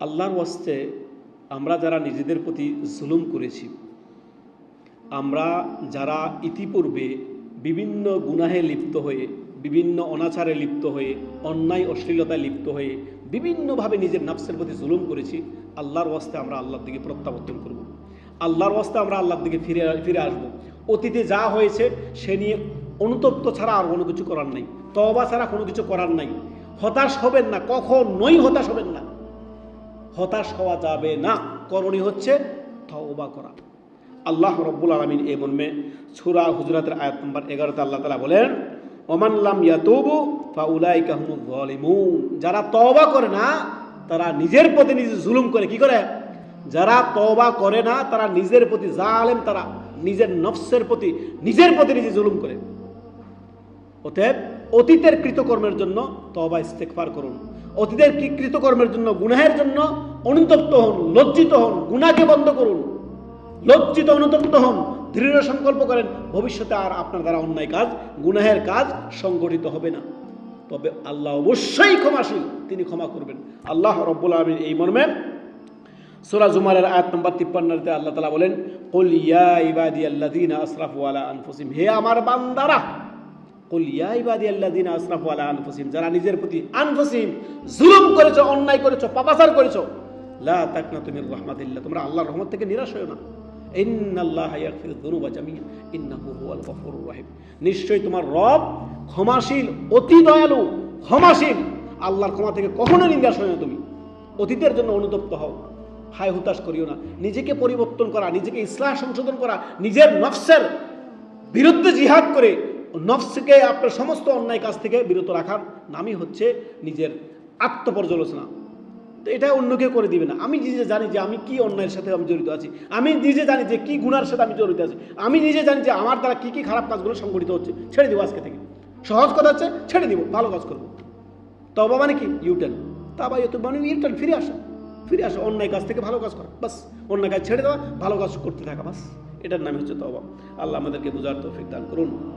আল্লাহর ওয়াস্তে আমরা যারা নিজেদের প্রতি জুলুম করেছি, আমরা যারা ইতিপূর্বে বিভিন্ন গুনাহে লিপ্ত হয়ে, বিভিন্ন অনাচারে লিপ্ত হয়ে, অন্যায় অশ্লীলতায় লিপ্ত হয়ে, বিভিন্নভাবে নিজের নাফসের প্রতি জুলুম করেছি, আল্লাহর ওয়াস্তে আমরা আল্লাহর দিকে প্রত্যাবর্তন করব। আল্লাহর ওয়াস্তে আমরা আল্লাহর দিকে ফিরে ফিরে আসব। অতীতে যা হয়েছে, সে নিয়ে অনুতপ্ত ছাড়া আর কোনো কিছু করার নাই তবা ছাড়া কোনো কিছু করার নাই। হতাশ হবেন না, কখনোই হতাশ হবেন না। হতাশ হওয়া যাবে না। করণীয় হচ্ছে তওবা করা। আল্লাহ রব্বুল আলমিন এই মর্মে সুরা হুজরাতের আয়াত নম্বর এগারোতে আল্লাহ তালা বলেন ওমানলাম ইয়াতুবু ফাউলাই কাহমুল জালিমুন যারা তওবা করে না, তারা নিজের প্রতি নিজে জুলুম করে কি করে? যারা তওবা করে না, তারা নিজের প্রতি জালেম, তারা নিজের নফসের প্রতি নিজের প্রতি নিজে জুলুম করে। অতএব অতীতের কৃতকর্মের জন্য তবা ইস্তেকফার করুন। অতীতের কৃতকর্মের জন্য, গুনাহের জন্য অনুতপ্ত হন, লজ্জিত হন গুনাকে বন্ধ করুন। লজ্জিত, অনুতপ্ত হন, দৃঢ় সংকল্প করেন, ভবিষ্যতে আর আপনার দ্বারা অন্যায় কাজ, গুনাহের কাজ সংগঠিত হবে না। তবে আল্লাহ অবশ্যই ক্ষমাশীল, তিনি ক্ষমা করবেন। আল্লাহ রব্বুল আলমিন এই মর্মে সুরা জুমারের আয়াত নম্বর তিপ্পান্নতে আল্লাহ তালা বলেন, কুল ইয়া ইবাদি আল্লাযীনা আসরাফু আলা আনফুসিহিম হে আমার বান্দারা, কুল ইয়া ইবাদি আল্লাযীনা আসরাফু আলা আনফুসিহিম যারা নিজের প্রতি আনফুসিহিম জুলুম করেছ, অন্যায় করেছ, পাপাচার করেছ লা তোমরা আল্লাহর রহমত থেকে নিরাশ হয়ো না। নিশ্চয়ই তোমার রব ক্ষমাশীল, অতি দয়ালু, ক্ষমাশীল। আল্লাহর ক্ষমা থেকে কখনো নিরাশ হয় না তুমি। অতীতের জন্য অনুতপ্ত হও। হায় হুতাশ করিও না। নিজেকে পরিবর্তন করা, নিজেকে ইসলাম সংশোধন করা, নিজের নফসের বিরুদ্ধে জিহাদ করে নফসকে আপনার সমস্ত অন্যায় কাজ থেকে বিরত রাখার নামই হচ্ছে নিজের আত্মপর্যালোচনা। এটা অন্য কেউ করে দিবে না। আমি নিজে জানি যে আমি কি অন্যায়ের সাথে আমি জড়িত আছি। আমি নিজে জানি যে কি গুণার সাথে আমি জড়িত আছি। আমি নিজে জানি যে আমার দ্বারা কি কি খারাপ কাজগুলো সংগঠিত হচ্ছে। ছেড়ে দিব আজকে থেকে। সহজ কথা হচ্ছে ছেড়ে দিব, ভালো কাজ করব। তবা মানে কি? ইউটার্ন তা বা ইউটার্ন মানে ইউটার্ন ফিরে আসা। ফিরে আসা, অন্যায় কাজ থেকে ভালো কাজ করা। বাস, অন্যায় কাজ ছেড়ে দেওয়া, ভালো কাজ করতে থাকা, বাস। এটার নাম হচ্ছে তবা আল্লাহ আমাদেরকে বুঝার তৌফিক দান করুন।